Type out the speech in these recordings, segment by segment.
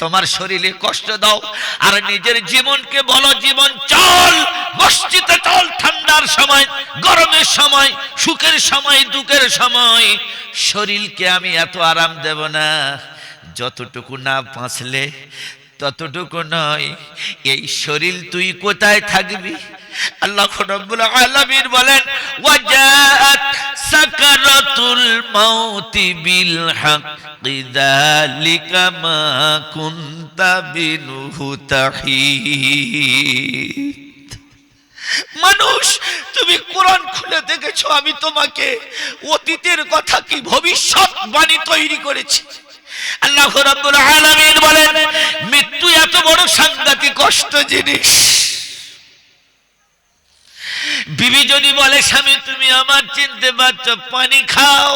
তোমার শরীরে কষ্ট দাও, আর নিজের জীবনকে বলো, জীবন চল, মসজিদে চল, ঠান্ডার সময়, গরমের সময়, সুখের সময়, দুঃখের সময়। শরীরকে আমি এত আরাম দেব না, যতটুকু না বাঁচলে ততটুকু নয়। এই শরীর তুই কোথায় থাকবি? আল্লাহ রব্বুল বলেন ওয়াজাআত সাকারাতুল মাউতি বিল হাক্কি যালিকা মানুষ, তুমি কোরআন খুলে দেখেছ, আমি তোমাকে অতীতের কথা কি ভবিষ্যৎ বাণী তৈরি করেছি? আল্লাহ রাব্বুল আলামিন বলেন, মৃত্যু এত বড় সাংঘাতিক কষ্ট জিনিস। বিবি যদি বলে, স্বামী, তুমি আমার চিনতে পারছ, পানি খাও।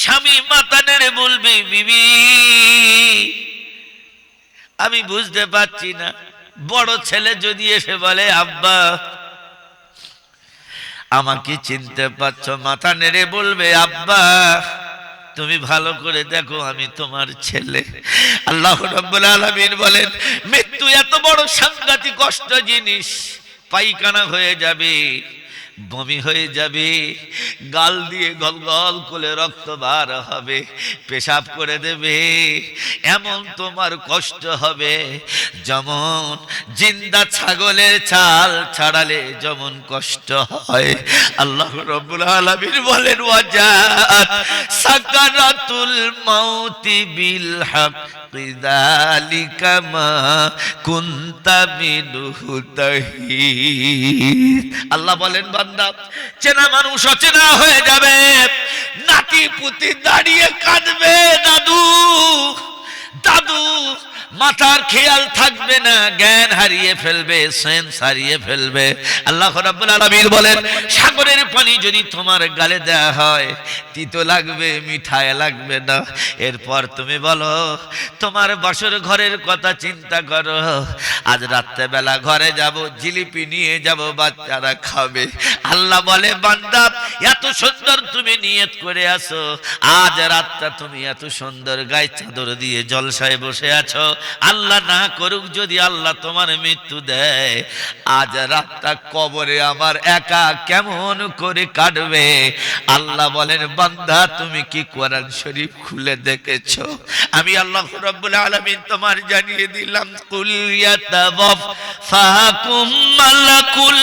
স্বামী মাথা নেড়ে বলবে, বিবি, আমি বুঝতে পারছি না। বড় ছেলে যদি এসে বলে, আব্বা, আমাকে চিনতে পারছ? মাথা নেড়ে বলবে, আব্বা, তুমি ভালো করে দেখো, আমি তোমার ছেলে। আল্লাহ রাব্বুল আলামিন বলেন, মৃত্যু এত বড় সাংঘাতিক কষ্ট জিনিস। পায়খানা হয়ে যাবে। বমি হয়ে যাবে, গাল দিয়ে গল গল করে রক্ত বার হবে, পেশাব করে দেবে, এমন তোমার কষ্ট হবে। যেমন জিন্দা ছাগলের ছাল ছাড়ালে যেমন কষ্ট হয়। আল্লাহ রব্বুল আলমীর বলেন সাকারাতুল মাউতি বিল হক কিদালিকা আল্লাহ বলেন বান্দা চেনা মানুষ অচেনা হয়ে যাবে। নাতি পুতি দাঁড়িয়ে কাঁদবে দাদু দাদু মাথার খেয়াল থাকবে না, জ্ঞান হারিয়ে ফেলবে সেন্স হারিয়ে ফেলবে। আল্লাহ রাব্বুল আলামিন বলেন, সাগরের পানি যদি তোমার গালে দেয়া হয়, তিতো লাগবে, মিঠাই লাগবে না। এরপর তুমি বলো, তোমার বসর ঘরের কথা চিন্তা করো। আজ রাত্রেবেলা ঘরে যাব, জিলিপি নিয়ে যাব, বাচ্চারা খাবে। আল্লাহ বলে, বান্দা, এত সুন্দর তুমি নিয়ত করে আসো আজ রাতটা তুমি এত সুন্দর গায়ে চাদর দিয়ে জলসায় বসে আছো। আল্লাহ না করুক, যদি আল্লাহ তোমার মৃত্যু দেয়, আজ রাতটা কবরে আমার একা কেমন করে কাটবে? আল্লাহ বলেন, বান্দা, তুমি কি কোরআন শরীফ খুলে দেখেছ? আমি আল্লাহ রাব্বুল আলামিন তোমার জানিয়ে দিলাম, কুল ইয়াতাবাফ ফাকুম মালাকুল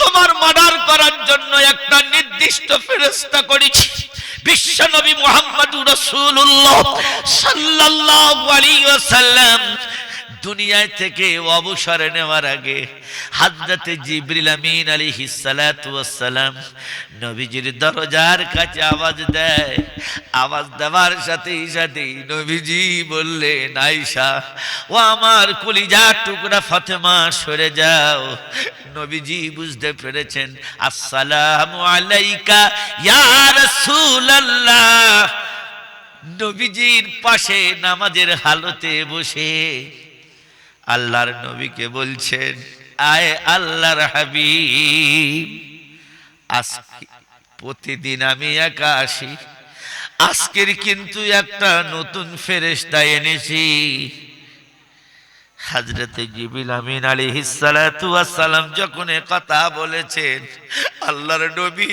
তোমার মার্ডার করার জন্য একটা নির্দিষ্ট ফেরেশতা করেছি। বিশ্ব নবী মুহাম্মদুর রাসূলুল্লাহ সাল্লাল্লাহু আলাইহি ওয়াসাল্লাম দুনিয়ায় থেকে অবসরে নেওয়ার আগে হাজরতে জিবরিল আমিন আলাইহিস সালাতু ওয়াসসালাম নবীজির দরজার কাছে আওয়াজ দেয়। আওয়াজ দেওয়ার সাথেই সাথেই নবীজি বললেন, আয়েশা, ও আমার কলিজার টুকরা ফাতেমা, সরে যাও। নবীজি বুঝতে পেরেছেন, আসসালামু আলাইকা ইয়া রাসূলুল্লাহ। নবীজির পাশে নামাজের হালতে বসে আল্লাহর নবীকে বলছেন, আয় আল্লাহর হাবিব, আজকে প্রতিদিন আমি একা আসি। আজকের কিন্তু একটা নতুন ফেরেশতা এনেছি। হাজরতে জিবিল আমিন আলী হিসালাম যখন এ কথা বলেছেন, আল্লাহর নবী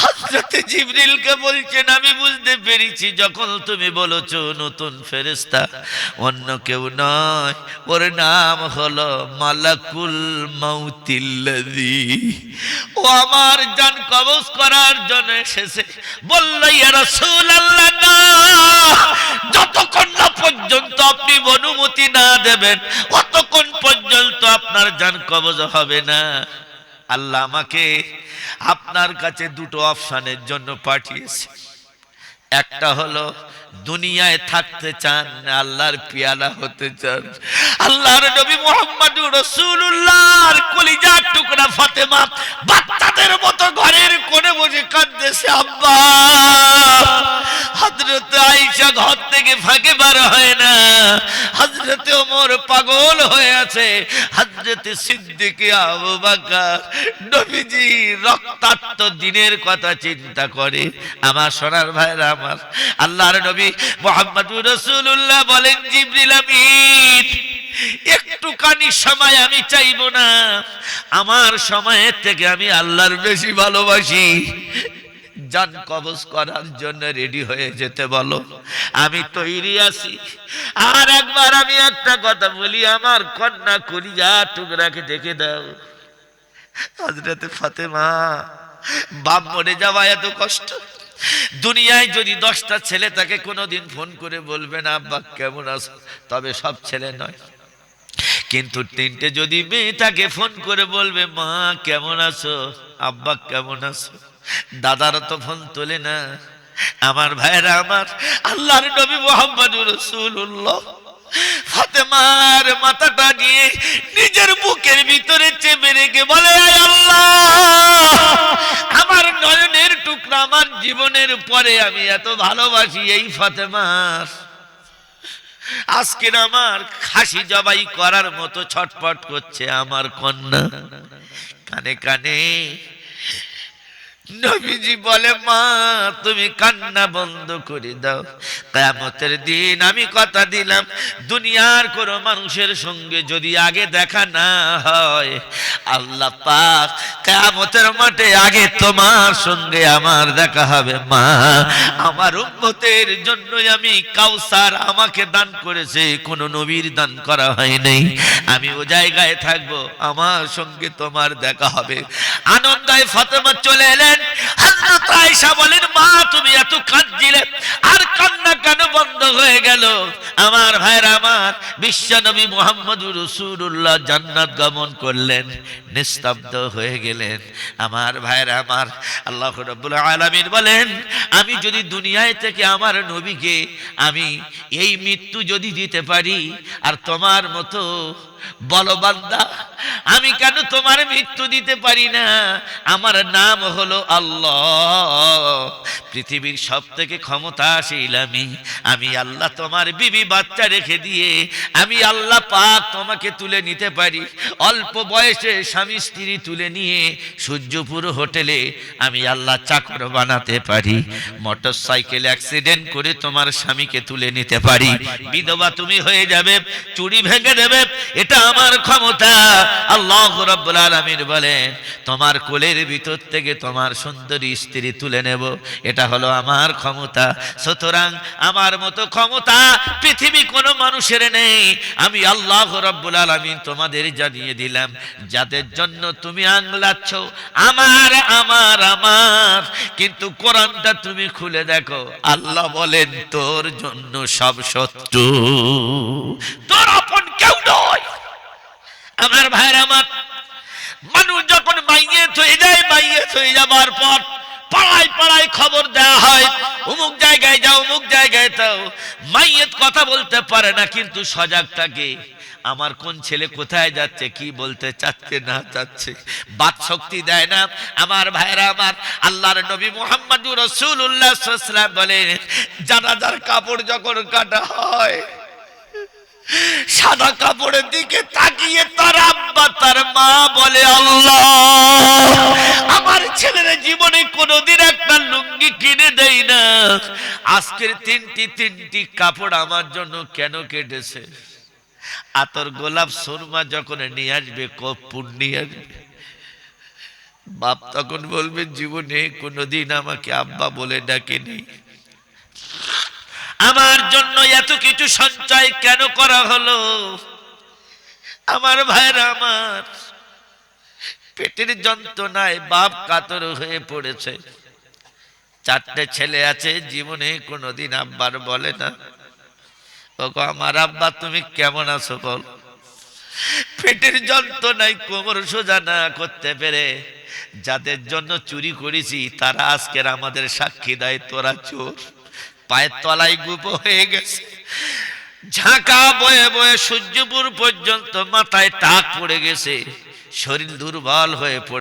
হজরতে জিবরিলকে বলছেন, আমি বুঝতে পেরেছি যখন তুমি বলেছ নতুন ফেরেস্তা অন্য কেউ নয়। ওর নাম হলো মালাকুল মাউতিল্লাদি ও আমার জান কবজ করার জন্য এসেছে। বলল, ইয়া রাসূলুল্লাহ, না। যতক্ষণ না পর্যন্ত আপনি অনুমতি না দেবেন ততক্ষণ পর্যন্ত আপনার জান কবজ হবে না। আল্লাহ আমাকে আপনার কাছে দুটো অপশানের জন্য পাঠিয়েছে। একটা হলো দুনিয়ায় থাকতে চান, আল্লাহর পিয়ালা হতে চান। আল্লাহর নবী মোহাম্মদ রসুল্লাহর কলিজার টুকরা ফাতেমা বাচ্চাদের মতো ঘরের কোণে বসে কাঁদতেছে, আব্বা। হজরত আইসা ঘর থেকে ফাঁকে বার হয় না। হজরতে ওমর পাগল হয়ে আছে। হজরতে সিদ্দিকে আবু বাকার নবীজি রক্তাক্ত দিনের কথা চিন্তা করে। আমার সোনার ভাইরা আমার, আল্লাহর নবী মোহাম্মদুর রসুল্লাহ বলেন, জিবরিল আমিন, একটুখানি সময় আমি চাইব না। আমার সময়ের থেকে আমি আল্লাহর বেশি ভালোবাসি। যান কবজ করার জন্য রেডি হয়ে যেতে বলো। আমি তৈরি আছি। আর একবার আমি একটা কথা বলি, আমার কন্যা কলিজা টুকরাকে ডেকে দাও। হাজরাতে ফাতেমা, বাপ মরে যাওয়া এত কষ্ট। দুনিয়ায় যদি দশটা ছেলে তাকে কোনোদিন ফোন করে বলবে না, আব্বা, কেমন আছো? তবে সব ছেলে নয়। কিন্তু তিনটে যদি মেয়ে তাকে ফোন করে বলবে, মা, কেমন আছো? আব্বা, কেমন আছো? দাদারা তো ফোন তোলে না। আমার ভাইরা আমার আল্লাহর নবী মোহাম্মদ রসুল্লাহ ফাতেমার মাথাটা নিয়ে নিজের বুকের ভিতরে চেপে রেখে বলে, "আয় আল্লাহ, আমার নয়নের টুকরা আমার জীবনের পরে আমি এত ভালোবাসি এই ফাতেমার। আজকের আমার খাসি জবাই করার মতো ছটপট করছে আমার কন্যা। কানে কানে নবীজি বলে, মা, তুমি কান্না বন্ধ করে দাও। কেমতের দিন আমি কথা দিলাম, দুনিয়ার কোনো মানুষের সঙ্গে যদি আগে দেখা না হয়, আল্লাহ পাক কেমতের মাঠে আগে তোমার সঙ্গে আমার দেখা হবে। মা, আমার উম্মতের জন্যই আমি কাউসার আমাকে দান করেছে, কোনো নবীর দান করা হয় নাই আমি ও জায়গায় থাকব, আমার সঙ্গে তোমার দেখা হবে। আনন্দায় ফাতেমা চলে এলেন হযরত আয়েশা বলেন, মা, তুমি এত কাঁদছিলে। আর কান্না কেন বন্ধ হয়ে গেল? আমার ভাইরা আমার বিশ্ব নবী জান্নাত গমন করলেন, নিস্তব্ধ হয়ে গেলেন। আমার ভাইরা আমার আল্লাহ রব্বুল আলামিন বলেন, আমি যদি দুনিয়ায় থেকে আমার নবীকে আমি এই মৃত্যু যদি দিতে পারি, আর তোমার মতো বলবান্দা আমি কেন তোমার মৃত্যু দিতে পারি না? আমার নাম হলো আল্লাহ। পৃথিবীর সব থেকে ক্ষমতাশীল আমি। আমি আল্লাহ তোমার বিবি বাচ্চা রেখে দিয়ে আমি আল্লাহ পাক তোমাকে তুলে নিতে পারি। অল্প বয়সে স্বামী স্ত্রী তুলে নিয়ে সূর্যপুর হোটেলে আমি আল্লাহ চাকর বানাতে পারি। মোটর সাইকেল অ্যাক্সিডেন্ট করে তোমার স্বামীকে তুলে নিতে পারি। বিধবা তুমি হয়ে যাবে, চুরি ভেঙে দেবে এটা আমার ক্ষমতা। আল্লাহ রাব্বুল আলামিন বলেন, তোমার কোলের ভিতর থেকে তোমার সুন্দরী স্ত্রী তুলে নেব। এটা হলো আমার ক্ষমতা। সুতরাং আমার মতো ক্ষমতা পৃথিবী কোনো মানুষের নেই। আমি আল্লাহ রাব্বুল আলামিন তোমাদের জানিয়ে দিলাম, যাদের জন্য তুমি আংলাচ্ছ, আমার আমার আমার। কিন্তু কোরআনটা তুমি খুলে দেখো, আল্লাহ বলেন, তোর জন্য সব শত্রু। তোর আপন কেউ নয়। আমার ভাইয়ের আমার। মানুষ যখন মাইয়েত হয়ে যায় মাইয়েত হয়ে যাবার পর পাড়ায় পাড়ায় খবর দেওয়া হয় অমুক জায়গায় যাও অমুক জায়গায় যাও। মাইয়েত কথা বলতে পারে না, কিন্তু সজাগ থাকে। আমার কোন ছেলে কোথায় যাচ্ছে, কি বলতে চাচ্ছে, না চাচ্ছে? বাদ শক্তি দেয় না। আমার ভাইরা আমার, আল্লাহর নবী মোহাম্মদুর রসুল্লাহ বলেন, জানাজার কাপড় যখন কাটা হয় সাদা কাপড়ের দিকে তাকিয়ে তার আব্বা তার মা বলে, আল্লাহ, আমার ছেলের জীবনে কোনোদিন একটা লুঙ্গি কিনে দেয় না। আজকের তিনটি তিনটি কাপড় আমার জন্য কেন কেটেছে? আতর গোলাপ সুরমা যখন নিয়ে আসবে কপুর নিয়ে আসবে। বাপ তখন বলবে, জীবনে কোনোদিন আমাকে আব্বা বলে ডাকেনি। আমার জন্য এত কিছু সঞ্চয় কেন করা হলো? আমার ভাইরা আমার পেটের যন্ত্রণায় বাপ কাতর হয়ে পড়েছে। চারটে ছেলে আছে, জীবনে কোনোদিন আব্বার বলে না। ওগো, আমার আব্বা, তুমি কেমন আছো বল? পেটের যন্ত্রণায় কোমর সোজা না করতে পেরে যাদের জন্য চুরি করেছি, তারা আজকের আমাদের সাক্ষী দেয়, তোরা চোর। পায়ের তলায় গুপ হয়ে গেছে। ঝাঁকা বয়ে বয়ে সূর্যপুর পর্যন্ত মাথায় টাক পড়ে গেছে। শরীর দুর্বল হয়ে পড়ে।